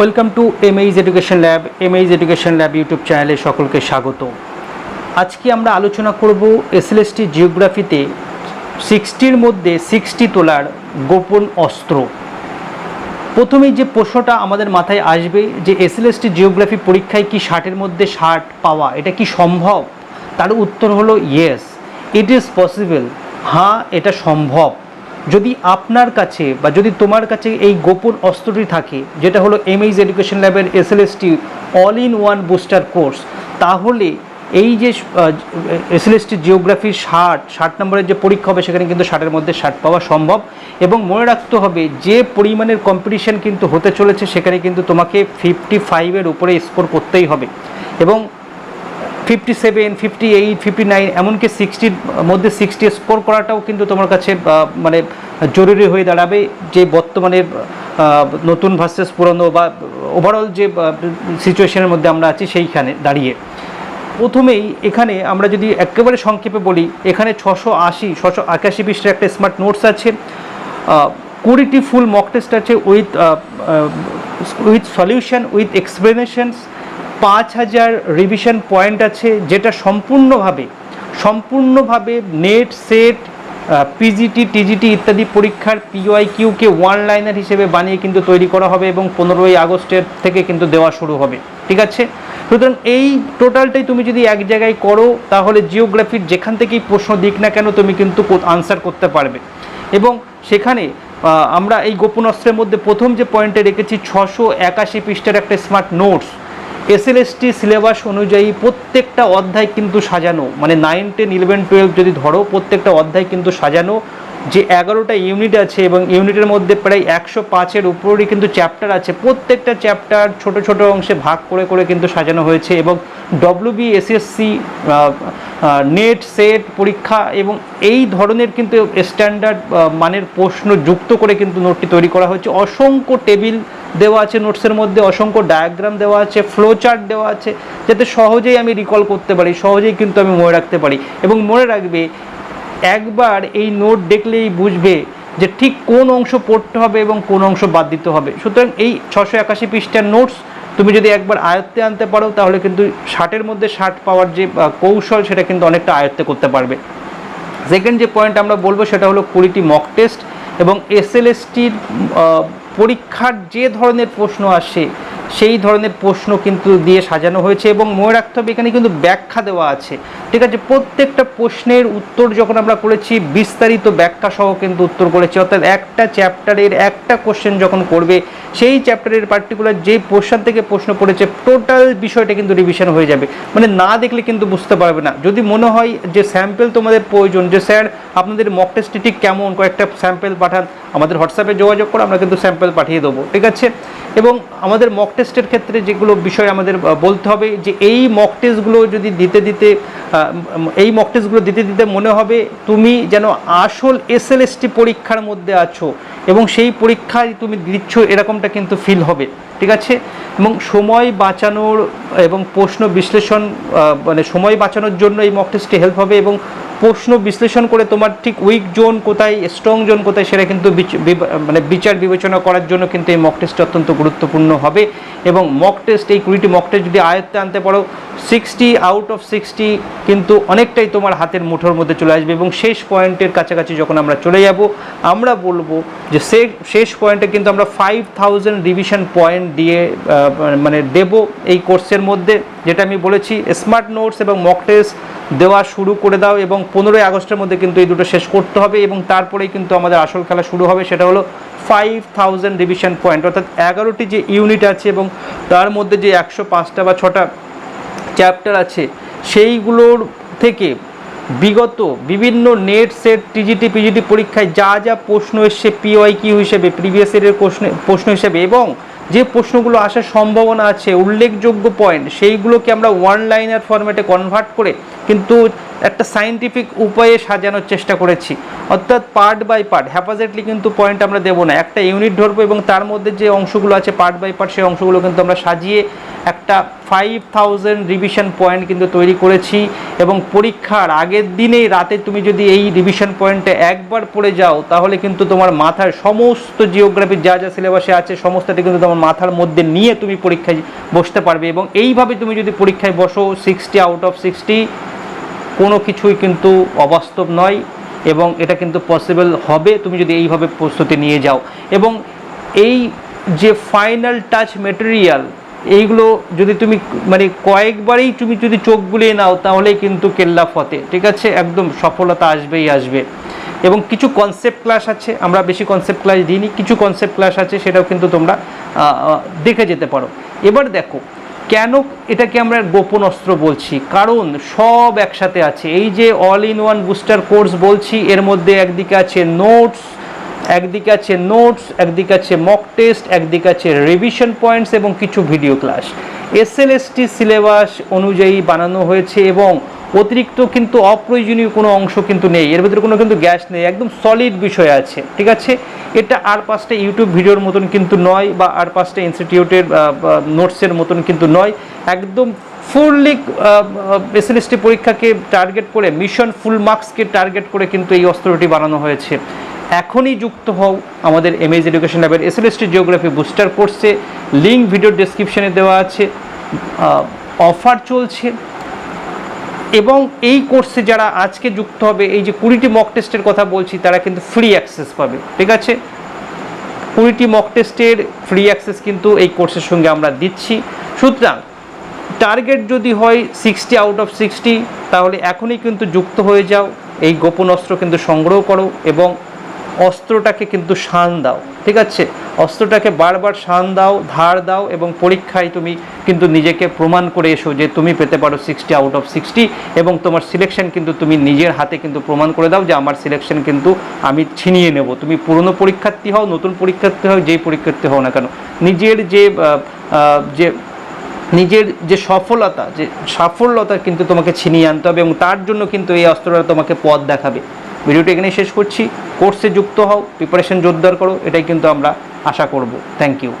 Welcome to M H education lab M H education lab YouTube চ্যানেলে সকলকে স্বাগত আজকে আমরা আলোচনা করব এসএলএসটি জিওগ্রাফিতে সিক্সটির মধ্যে সিক্সটি তোলার গোপন অস্ত্র। প্রথমেই যে প্রশ্নটা আমাদের মাথায় আসবে যে এসএলএসটি জিওগ্রাফি পরীক্ষায় কি ষাটের মধ্যে ষাট পাওয়া, এটা কি সম্ভব? তার উত্তর হলো ইয়েস ইট ইজ পসিবল হ্যাঁ এটা সম্ভব। যদি আপনার কাছে বা যদি তোমার কাছে এই গোপন অস্ত্রটি থাকে, যেটা হলো এমএইজ এডুকেশন ল্যাবের SLST all in one booster course তাহলে এই যে এসএলএসটি জিওগ্রাফি ষাট ষাট নম্বরের যে পরীক্ষা হবে, সেখানে কিন্তু ষাটের মধ্যে ষাট পাওয়া সম্ভব। এবং মনে রাখতে হবে, যে পরিমাণের কম্পিটিশন কিন্তু হতে চলেছে, সেখানে কিন্তু তোমাকে ফিফটি ফাইভের উপরে স্কোর করতেই হবে। এবং fifty seven, fifty eight, fifty nine, এমনকি সিক্সটির মধ্যে সিক্সটি স্কোর করাটাও কিন্তু তোমার কাছে মানে জরুরি হয়ে দাঁড়াবে যে বর্তমানে নতুন ভার্সেস পুরনো বা ওভারঅল যে সিচুয়েশনের মধ্যে আমরা আছি সেইখানে দাঁড়িয়ে। প্রথমেই এখানে আমরা যদি একেবারে সংক্ষেপে বলি, এখানে ছশো আশি, ছশো একাশি পৃষ্ঠের একটা স্মার্ট নোটস আছে। কুড়িটি ফুল মক টেস্ট আছে with with solution with explanations পাঁচ হাজার রিভিশন পয়েন্ট আছে যেটা সম্পূর্ণভাবে সম্পূর্ণভাবে নেট সেট পিজিটি টিজিটি ইত্যাদি পরীক্ষার পিওয়াই কিউকে ওয়ান লাইনার হিসেবে বানিয়ে কিন্তু তৈরি করা হবে এবং পনেরোই আগস্টের থেকে কিন্তু দেওয়া শুরু হবে। ঠিক আছে? সুতরাং এই টোটালটাই তুমি যদি এক জায়গায় করো, তাহলে জিওগ্রাফির যেখান থেকেই প্রশ্ন দিক না কেন তুমি কিন্তু আনসার করতে পারবে। এবং সেখানে আমরা এই গোপন অস্ত্রের মধ্যে প্রথম যে পয়েন্টে রেখেছি, ছশো একাশি পৃষ্ঠার একটা স্মার্ট নোটস এসএলএসটি সিলেবাস অনুযায়ী প্রত্যেকটা অধ্যায় কিন্তু সাজানো। মানে নাইন টেন ইলেভেন টুয়েলভ যদি ধরো, প্রত্যেকটা অধ্যায় কিন্তু সাজানো। যে এগারোটা ইউনিট আছে এবং ইউনিটের মধ্যে প্রায় একশো পাঁচের উপরই কিন্তু চ্যাপ্টার আছে। প্রত্যেকটা চ্যাপ্টার ছোট ছোট অংশে ভাগ করে করে কিন্তু সাজানো হয়েছে এবং ডব্লিউবি এসএসসি নেট সেট পরীক্ষা এবং এই ধরনের কিন্তু স্ট্যান্ডার্ড মানের প্রশ্ন যুক্ত করে কিন্তু নোটটি তৈরি করা হয়েছে। অসংখ্য টেবিল দেওয়া আছে, নোটসের মধ্যে অসংখ্য ডায়াগ্রাম দেওয়া আছে ফ্লো চার্ট দেওয়া আছে, যাতে সহজেই আমি রিকল করতে পারি, সহজেই কিন্তু আমি মনে রাখতে পারি। এবং মনে রাখবে, একবার এই নোট দেখলেই বুঝবে যে ঠিক কোন অংশ পড়তে হবে এবং কোন অংশ বাদ দিতে হবে। সুতরাং এই ছশো একাশি পৃষ্ঠার নোটস তুমি যদি একবার আয়ত্তে আনতে পারো, তাহলে কিন্তু ষাটের মধ্যে ষাট পাওয়ার যে কৌশল, সেটা কিন্তু অনেকটা আয়ত্তে করতে পারবে। সেকেন্ড যে পয়েন্ট আমরা বলব, সেটা হলো কুড়িটি মক টেস্ট এবং এসএলএসটির পরীক্ষার যে ধরনের প্রশ্ন আসে সেই ধরনের প্রশ্ন কিন্তু দিয়ে সাজানো হয়েছে এবং মনে রাখতে হবে, এখানে কিন্তু ব্যাখ্যা দেওয়া আছে। ঠিক আছে, প্রত্যেকটা প্রশ্নের উত্তর যখন আমরা করেছি, বিস্তারিত ব্যাখ্যা সহ কিন্তু উত্তর করেছি। অর্থাৎ একটা চ্যাপ্টারের একটা কোশ্চেন যখন করবে, সেই চ্যাপ্টারের পার্টিকুলার যে পোর্শন থেকে প্রশ্ন পড়েছে টোটাল বিষয়টা কিন্তু রিভিশন হয়ে যাবে। মানে না দেখলে কিন্তু বুঝতে পারবে না। যদি মনে হয় যে স্যাম্পেল তোমাদের প্রয়োজন, যে স্যার আপনাদের মক টেস্টটি ঠিক কেমন, কয়েকটা স্যাম্পেল পাঠান, আমাদের হোয়াটসঅ্যাপে যোগাযোগ করে আমরা কিন্তু স্যাম্পেল পাঠিয়ে দেবো। ঠিক আছে? এবং আমাদের মক টেস্টের ক্ষেত্রে যেগুলো বিষয় আমাদের বলতে হবে যে এই মক টেস্টগুলো যদি দিতে দিতে এই মক টেস্টগুলো দিতে দিতে মনে হবে তুমি যেন আসল এসএলএসটি পরীক্ষার মধ্যে আছো এবং সেই পরীক্ষায় তুমি দিচ্ছ এরকমটা কিন্তু ফিল হবে, ঠিক আছে? এবং সময় বাঁচানোর এবং প্রশ্ন বিশ্লেষণ মানে সময় বাঁচানোর জন্য এই মক টেস্টটি হেল্প হবে এবং প্রশ্ন বিশ্লেষণ করে তোমার ঠিক উইক জোন কোথায় স্ট্রং জোন কোথায়, সেটা কিন্তু মানে বিচার বিবেচনা করার জন্য কিন্তু এই মক টেস্ট অত্যন্ত গুরুত্বপূর্ণ হবে। এবং মক টেস্ট এই কুড়িটি মক টেস্ট যদি আয়ত্তে আনতে পারো সিক্সটি আউট অফ সিক্সটি কিন্তু অনেকটাই তোমার হাতের মুঠোর মধ্যে চলে আসবে। এবং শেষ পয়েন্টের কাছাকাছি যখন আমরা চলে যাব, আমরা বলব যে শেষ পয়েন্টে কিন্তু আমরা ফাইভ থাউজেন্ড রিভিশন পয়েন্ট দিয়ে মানে দেব এই কোর্সের মধ্যে। যেটা আমি বলেছি স্মার্ট নোটস এবং মক টেস্ট দেওয়া শুরু করে দাও এবং পনেরোই আগস্টের মধ্যে কিন্তু এই দুটো শেষ করতে হবে এবং তারপরেই কিন্তু আমাদের আসল খেলা শুরু হবে, সেটা হলো ফাইভ থাউজেন্ড রিভিশন পয়েন্ট অর্থাৎ এগারোটি যে ইউনিট আছে এবং তার মধ্যে যে একশো পাঁচটা বা ছটা চ্যাপ্টার আছে, সেইগুলোর থেকে বিগত বিভিন্ন নেট সেট টিজিটি পিজিটি পরীক্ষায় যা যা প্রশ্ন এসছে পিওয়াই কিউ হিসেবে প্রিভিয়াস ইয়ারের প্রশ্ন প্রশ্ন হিসেবে এবং যে প্রশ্নগুলো আসার সম্ভাবনা আছে, উল্লেখযোগ্য পয়েন্ট সেইগুলোকে আমরা ওয়ান লাইনার ফরম্যাটে কনভার্ট করে কিন্তু একটা সাইন্টিফিক উপায়ে সাজানোর চেষ্টা করেছি। অর্থাৎ পার্ট বাই পার্ট হ্যাপাজেটলি কিন্তু পয়েন্ট আমরা দেবো না। একটা ইউনিট ধরবো এবং তার মধ্যে যে অংশগুলো আছে পার্ট বাই পার্ট সেই অংশগুলো কিন্তু আমরা সাজিয়ে একটা ফাইভ থাউজেন্ড রিভিশন পয়েন্ট কিন্তু তৈরি করেছি এবং পরীক্ষার আগের দিনেই রাতে তুমি যদি এই রিভিশন পয়েন্টে একবার পড়ে যাও, তাহলে কিন্তু তোমার মাথার সমস্ত জিওগ্রাফির যা যা সিলেবাসে আছে, সমস্তটা কিন্তু তোমার মাথার মধ্যে নিয়ে তুমি পরীক্ষায় বসতে পারবে এবং এইভাবে তুমি যদি পরীক্ষায় বসো সিক্সটি আউট অফ সিক্সটি কোনো কিছুই কিন্তু অবাস্তব নয় এবং এটা কিন্তু পসিবল হবে, তুমি যদি এইভাবে প্রস্তুতি নিয়ে যাও। এবং এই যে ফাইনাল টাচ মেটেরিয়াল এইগুলো যদি তুমি মানে কয়েকবারেই তুমি যদি চোখ বুলিয়ে নাও তাহলে কিন্তু কেল্লা ফতে, ঠিক আছে? একদম সফলতা আসবেই আসবে। এবং কিছু কনসেপ্ট ক্লাস আছে, আমরা বেশি কনসেপ্ট ক্লাস দিইনি, কিছু কনসেপ্ট ক্লাস আছে, সেটাও কিন্তু তোমরা দেখে যেতে পারো। এবার দেখো কেন এটাকে আমরা গোপন অস্ত্র বলছি? কারণ সব একসাথে আছে। এই যে all in one booster course বলছি, এর মধ্যে একদিকে আছে নোটস একদিকে আছে নোটস একদিকে আছে মক টেস্ট একদিকে আছে রিভিশন পয়েন্টস এবং কিছু ভিডিও ক্লাস এসএলএসটি সিলেবাস অনুযায়ী বানানো হয়েছে এবং অতিরিক্ত কিন্তু অপ্রয়োজনীয় কোনো অংশ কিন্তু নেই। এর ভিতরে কোনো কিন্তু গ্যাস নেই। একদম সলিড বিষয় আছে, ঠিক আছে? এটা আর পাঁচটা ইউটিউব ভিডিওর মতন কিন্তু নয় বা আর পাঁচটা ইনস্টিটিউটের নোটসের মতন কিন্তু নয়। একদম ফুললি এসএলএসটি পরীক্ষাকে টার্গেট করে মিশন ফুল মার্কসকে টার্গেট করে কিন্তু এই অস্ত্রটি বানানো হয়েছে। এখনই যুক্ত হও আমাদের এমএজ এডুকেশন ল্যাবের এসএলএসটি জিওগ্রাফি বুস্টার কোর্সে লিঙ্ক ভিডিও ডেসক্রিপশনে দেওয়া আছে। অফার চলছে। এবং এই কোর্সে যারা আজকে যুক্ত হবে, এই যে কুড়িটি মক টেস্টের কথা বলছি, তারা কিন্তু ফ্রি অ্যাক্সেস পাবে, ঠিক আছে? কুড়িটি মক টেস্টের ফ্রি অ্যাক্সেস কিন্তু এই কোর্সের সঙ্গে আমরা দিচ্ছি। সুতরাং টার্গেট যদি হয় সিক্সটি আউট অফ সিক্সটি তাহলে এখনই কিন্তু যুক্ত হয়ে যাও, এই গোপন অস্ত্র কিন্তু সংগ্রহ করো এবং অস্ত্রটাকে কিন্তু শান দাও, ঠিক আছে? অস্ত্রটাকে বারবার শান দাও, ধার দাও এবং পরীক্ষায় তুমি কিন্তু নিজেকে প্রমাণ করে এসো যে তুমি পেতে পারো সিক্সটি আউট অফ সিক্সটি এবং তোমার সিলেকশন কিন্তু তুমি নিজের হাতে কিন্তু প্রমাণ করে দাও যে আমার সিলেকশন কিন্তু আমি ছিনিয়ে নেব। তুমি পুরনো পরীক্ষার্থী হও, নতুন পরীক্ষার্থী হও, যেই পরীক্ষার্থী হও না কেন। নিজের যে যে, নিজের যে সফলতা, যে সাফল্যতা কিন্তু তোমাকে ছিনিয়ে আনতে হবে এবং তার জন্য কিন্তু এই অস্ত্রটা তোমাকে পথ দেখাবে। ভিডিওটি এখানেই শেষ করছি। কোর্সে যুক্ত হও প্রিপারেশন জোরদার করো, এটাই কিন্তু আমরা আশা করব। Thank you